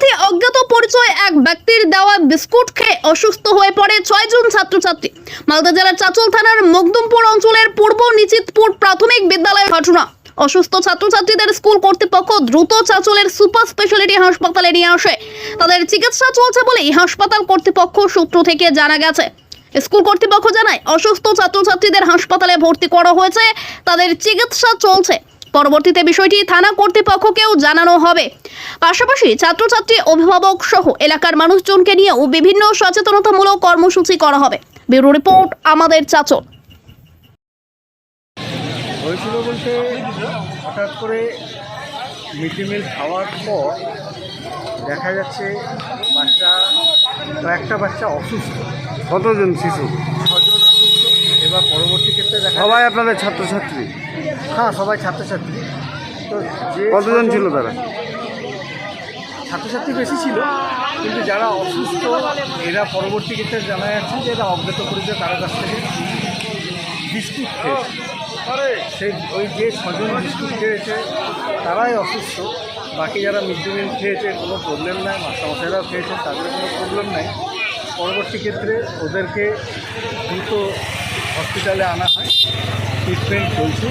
পথে অজ্ঞাত পরিচয় এক ব্যক্তির দেওয়া বিস্কুট খেয়ে অসুস্থ হয়ে পড়ে ছয়জন ছাত্রছাত্রী। মালদা জেলার চাচল থানার মকদুমপুর অঞ্চলের পূর্ব নিচিতপুর প্রাথমিক বিদ্যালয়ের ঘটনা অসুস্থ ছাত্রছাত্রীদের স্কুল কর্তৃপক্ষ দ্রুত চাচলের সুপার স্পেশালিটি হাসপাতালে নিয়ে আসে। তাদের চিকিৎসা চলছে বলেই হাসপাতাল কর্তৃপক্ষ সূত্র থেকে জানা গেছে। স্কুল কর্তৃপক্ষ জানায়, অসুস্থ ছাত্রছাত্রীদের হাসপাতালে ভর্তি করা হয়েছে, তাদের চিকিৎসা চলছে। পরবর্তীতে বিষয়টি থানা কর্তৃপক্ষকেও জানানো হবে। পাশাপাশি ছাত্রছাত্রী অভিভাবক সহ এলাকার মানুষজনকে নিয়েও বিভিন্ন সচেতনতামূলক কর্মসূচি করা হবে। ব্যুরো রিপোর্ট আমাদের চাচল। হয়েছিল বলতে হঠাৎ করে মিড ডে মিল খাওয়ার পর দেখা যাচ্ছে বাচ্চা কয়েকটা বাচ্চা অসুস্থ। কতজন শিশু? ছজন অসুস্থ। এবার পরবর্তী ক্ষেত্রে দেখা সবাই আপনাদের ছাত্রছাত্রী? হ্যাঁ সবাই ছাত্রছাত্রী। তো যে কতজন ছিল তারা? ছাত্রছাত্রী বেশি ছিল কিন্তু যারা অসুস্থ এরা পরবর্তী ক্ষেত্রে জানা যাচ্ছে যে এরা অজ্ঞাত পরিচয় কারও কাছ থেকে বিস্কুট খেয়েছে। সেই ওই যে ছজন বিস্কুট খেয়েছে তারাই অসুস্থ। বাকি যারা মিড ডে মিল খেয়েছে কোনো প্রবলেম নাই মাস্টারমশাইরাও খেয়েছে তাদের কোনো প্রবলেম নাই। পরবর্তী ক্ষেত্রে ওদেরকে দ্রুত হসপিটালে আনা হয়। ট্রিটমেন্ট চলছে।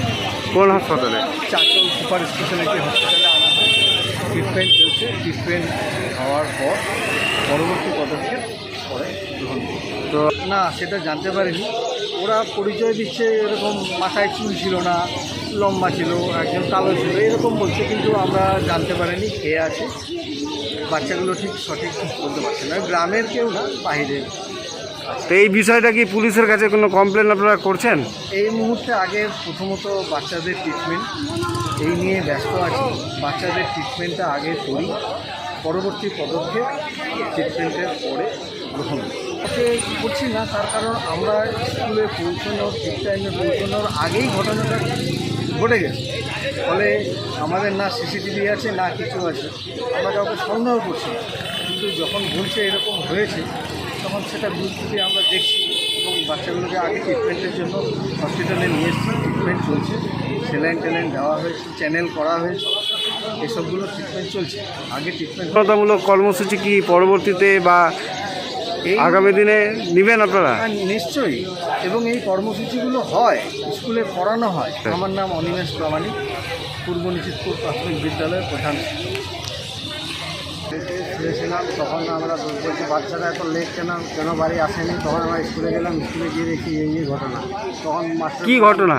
কোন হাসপাতালে? চারজন সুপার স্পেশালিটি হসপিটালে আনা হয়। ট্রিটমেন্ট চলছে। ট্রিটমেন্ট হওয়ার পর পরবর্তী পদক্ষেপ পরে গ্রহণ তো না সেটা জানতে পারিনি। ওরা পরিচয় দিচ্ছে এরকম মাথায় চুল ছিল না লম্বা ছিল একজন কালো ছিল এরকম বলছে কিন্তু আমরা জানতে পারিনি কে আছে। বাচ্চাগুলো ঠিক সঠিক বলতে পারছে না। গ্রামের কেউ না বাইরের। তো এই বিষয়টা কি পুলিশের কাছে কোনো কমপ্লেন আপনারা করছেন? এই মুহূর্তে আগে প্রথমত বাচ্চাদের ট্রিটমেন্ট এই নিয়ে ব্যস্ত আছি। বাচ্চাদের ট্রিটমেন্টটা আগে করি। পরবর্তী পদক্ষেপ ট্রিটমেন্টের পরে গ্রহণ করছি না, তার কারণ আমরা স্কুলে পৌঁছানোর, ঠিক টাইমে পৌঁছানোর আগেই ঘটনাটা ঘটে গেছে। ফলে আমাদের না সিসিটিভি আছে, না কিছু আছে। আমরা কাউকে সন্দেহ করছি কিন্তু যখন বলছে এরকম হয়েছে তখন সেটা দিয়ে আমরা দেখছি এবং বাচ্চাগুলোকে আগে ট্রিটমেন্টের জন্য হসপিটালে নিয়ে এসেছি ট্রিটমেন্ট চলছে। স্যালাইন ট্যালাইন দেওয়া হয়েছে চ্যানেল করা হয়েছে এসবগুলো ট্রিটমেন্ট চলছে। আগে ট্রিটমেন্ট সচেতনতামূলক কর্মসূচি কি পরবর্তীতে বা আগামী দিনে নেবেন আপনারা? হ্যাঁ, নিশ্চয়ই। এবং এই কর্মসূচিগুলো হয় স্কুলে করানো হয়। হ্যাঁ। আমার নাম অনিমেষ প্রামাণিক পূর্ব নিচিতপুর প্রাথমিক বিদ্যালয়ের প্রধান। শুয়েছিলাম তখন আমরা বলছি বাচ্চারা এত লেট কেন কেন বাড়ি আসেনি? তখন আমরা স্কুলে গেলাম স্কুলে গিয়ে দেখি এই নিয়ে ঘটনা। তখন মাস্টার কি ঘটনা?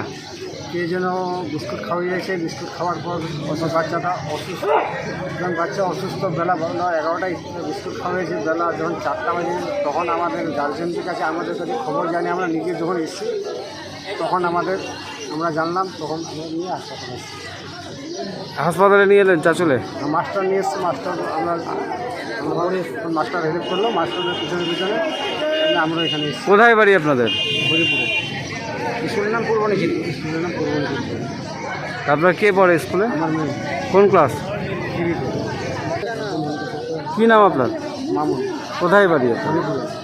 কে যেন বিস্কুট খাওয়িয়েছে বিস্কুট খাওয়ার পর বাচ্চাটা অসুস্থ। যখন বাচ্চা অসুস্থ বেলা বলল এগারোটায় বিস্কুট খাওয়িয়েছে বেলা যখন চারটা বাজে তখন আমাদের গার্জেনদের কাছে আমাদের কাছে খবর জানি আমরা নিজে যখন এসেছি তখন আমাদের আমরা জানলাম তখন আমরা নিয়ে এসেছি হাসপাতালে নিয়ে এলেন চাচলে? মাস্টার নিয়ে এসছে মাস্টার আমরা মাস্টার হেল্প করল মাস্টারের পিছনে পিছনে আমরা এখানে কোথায় বাড়ি আপনাদের? হরিপুরে। স্কুলের নাম পূর্ব নিচিত স্কুলের নাম পূর্ব আপনার কে পড়ে স্কুলে? কোন ক্লাস? কি নাম আপনার? মামুন। কোথায় বাড়ি আপনার? হরিপুরে।